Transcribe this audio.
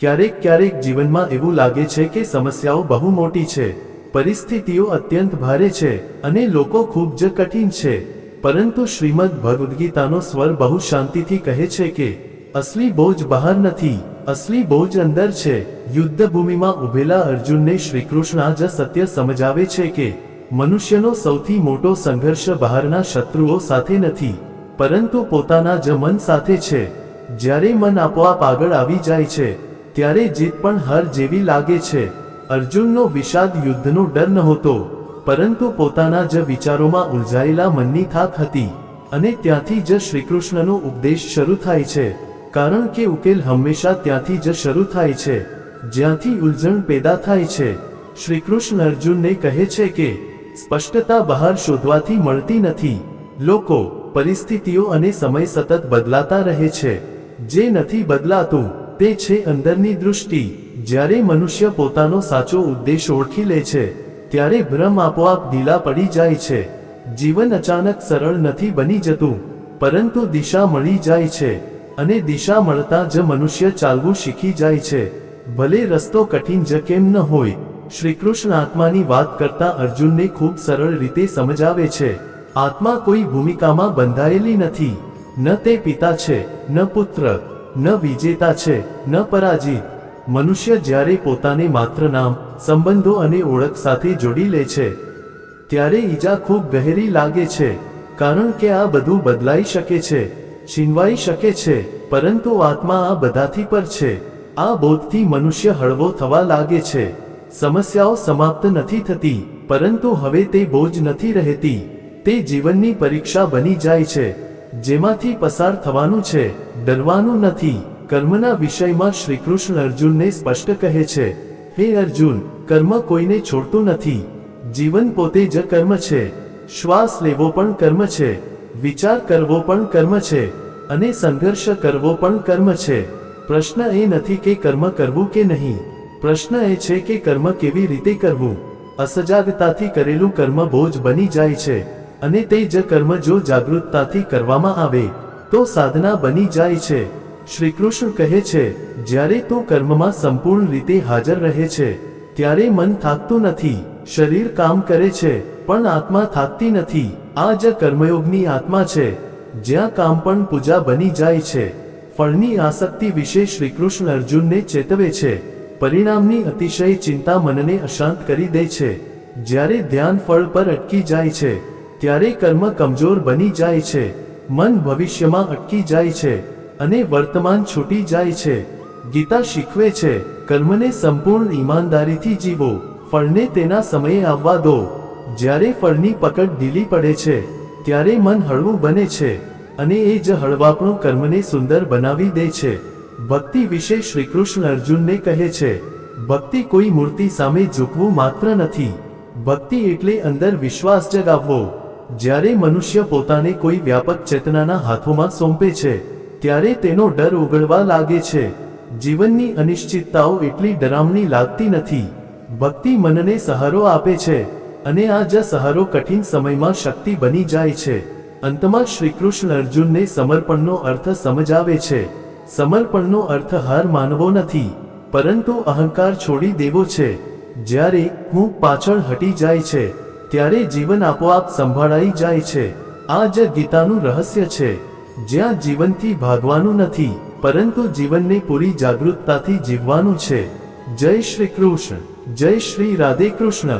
ક્યારેક ક્યારેક જીવનમાં એવું લાગે છે કે સમસ્યાઓ બહુ મોટી છે, પરિસ્થિતિઓ અત્યંત ભારે છે અને લોકો ખૂબ જ કઠિન છે. પરંતુ શ્રીમદ ભગવદ્ ગીતાનો સ્વર બહુ શાંતિથી કહે છે કે, અસલી બોજ બહાર નથી, અસલી બોજ અંદર છે. યુદ્ધ ભૂમિમાં ઉભેલા અર્જુનને શ્રીકૃષ્ણ જ સત્ય સમજાવે છે કે, મનુષ્યનો સૌથી મોટો સંઘર્ષ બહારના શત્રુઓ સાથે નથી, પરંતુ પોતાના જ મન સાથે છે. જ્યારે મન આપોઆપ આગળ આવી જાય છે ત્યારે જીત પણ હર જેવી લાગે છે. અર્જુનનો વિષાદ યુદ્ધનો ડર નહોતો, પરંતુ પોતાના જ વિચારોમાં ઉલઝાયેલા મનની થાક હતી અને ત્યાંથી જ શ્રીકૃષ્ણનો ઉપદેશ શરૂ થાય છે. કારણ કે ઉકેલ હંમેશા ત્યાંથી જ શરૂ થાય છે. જ્યાંથી ઉલઝણ પેદા થાય છે, શ્રીકૃષ્ણ અર્જુનને કહે છે કે, સ્પષ્ટતા બહાર શોધવાથી મળતી નથી. લોકો પરિસ્થિતિઓ અને સમય સતત બદલાતા રહે છે. જે નથી બદલાતું તે છે અંદરની દૃષ્ટિ. જ્યારે મનુષ્ય પોતાનો સાચો ઉદ્દેશ ઓળખી લે છે, ત્યારે ભ્રમ આપોઆપ ઢીલા પડી જાય છે. જીવન અચાનક સરળ નથી બની જતું, પરંતુ દિશા મળી જાય છે, અને દિશા મળતા જ મનુષ્ય ચાલવું શીખી જાય છે. ભલે રસ્તો કઠિન જ કેમ ન હોય, શ્રીકૃષ્ણ આત્માની વાત કરતા અર્જુનને ખૂબ સરળ રીતે સમજાવે છે. આત્મા કોઈ ભૂમિકામાં બંધાયેલી નથી, ન તે પિતા છે, ન પુત્ર. ન વિજેતા છે, ન પરાજિત. મનુષ્ય જ્યારે પોતાને માત્ર નામ, સંબંધો અને ઓળખ સાથે જોડી લે છે, ત્યારે ઈજા ખૂબ ગહેરી લાગે છે, કારણ કે આ બધું બદલાઈ શકે છે, છીનવાઈ શકે છે, પરંતુ આત્મા આ બધાથી પર છે. આ બોધથી મનુષ્ય હળવો થવા લાગે છે. સમસ્યાઓ સમાપ્ત નથી થતી, પરંતુ હવે તે બોજ નથી રહેતી. તે જીવનની પરીક્ષા બની જાય છે, જેમાંથી પસાર થવાનું છે. ડરવાનું નથી. કર્મના વિષયમાં શ્રીકૃષ્ણ અર્જુનને સ્પષ્ટ કહે છે, હે અર્જુન, કર્મ કોઈને છોડતું નથી. જીવન પોતે જ કર્મ છે. શ્વાસ લેવો પણ કર્મ છે. વિચાર કરવો પણ કર્મ છે. અને સંઘર્ષ કરવો પણ કર્મ છે. પ્રશ્ન એ નથી કે કર્મ કરવું કે નહીં. પ્રશ્ન એ છે કે કર્મ કેવી રીતે કરવું. અસજાગતાથી કરેલું કર્મ બોજ બની જાય છે. અને તે જ કર્મ જો જાગૃતતાથી કરવામાં આવે. તો સાધના બની જાય છે. શ્રીકૃષ્ણ કહે છે, જ્યારે તું કર્મમાં સંપૂર્ણ રીતે હાજર રહે છે, ત્યારે મન થાકતું નથી, શરીર કામ કરે છે, પણ આત્મા થાકતી નથી. આ જ કર્મયોગની આત્મા છે. જ્યાં કામ પણ પૂજા બની જાય છે. ફળની આસક્તિ વિશે શ્રીકૃષ્ણ અર્જુનને ચેતવે છે. પરિણામની અતિશય ચિંતા મનને અશાંત કરી દે છે. જ્યારે ધ્યાન ફળ પર અટકી જાય છે, ત્યારે કર્મ કમજોર બની જાય છે. મન ભવિષ્યમાં અટકી જાય છે અને વર્તમાન છૂટી જાય છે. ગીતા શીખવે છે, કર્મને સંપૂર્ણ ઈમાનદારીથી જીવો, ફળને તેના સમયે આવવા દો. જ્યારે ફળની પકડ ઢીલી પડે છે, ત્યારે મન હળવું બને છે અને એ જ હળવાપણું કર્મને સુંદર બનાવી દે છે. ભક્તિ વિશે શ્રી કૃષ્ણ અર્જુનને કહે છે, ભક્તિ કોઈ મૂર્તિ સામે ઝૂકવું માત્ર નથી. ભક્તિ એટલે અંદર વિશ્વાસ જગાવવો. જ્યારે મનુષ્ય પોતાને કોઈ વ્યાપક ચેતનાના હાથોમાં સોંપે છે, ત્યારે તેનો ડર ઉગડવા લાગે છે. જીવનની અનિશ્ચિતતાઓ એટલી ડરામણી લાગતી નથી. ભક્તિ મનને સહારો આપે છે અને આ જ સહારો કઠિન સમયમાં શક્તિ બની જાય છે. અંતમાં શ્રીકૃષ્ણ અર્જુનને સમર્પણનો અર્થ સમજાવે છે. સમર્પણનો અર્થ હાર માનવો નથી, પરંતુ અહંકાર છોડી દેવો છે. જ્યારે હું પાછળ હટી જાય છે ત્યારે જીવન આપોઆપ સંભાળાઈ જાય છે. આ જ ગીતાનું રહસ્ય છે. જ્યાં જીવનથી ભાગવાનું નથી, પરંતુ જીવનને પૂરી જાગૃતતાથી જીવવાનું છે. જય શ્રી કૃષ્ણ, જય શ્રી રાધે કૃષ્ણ.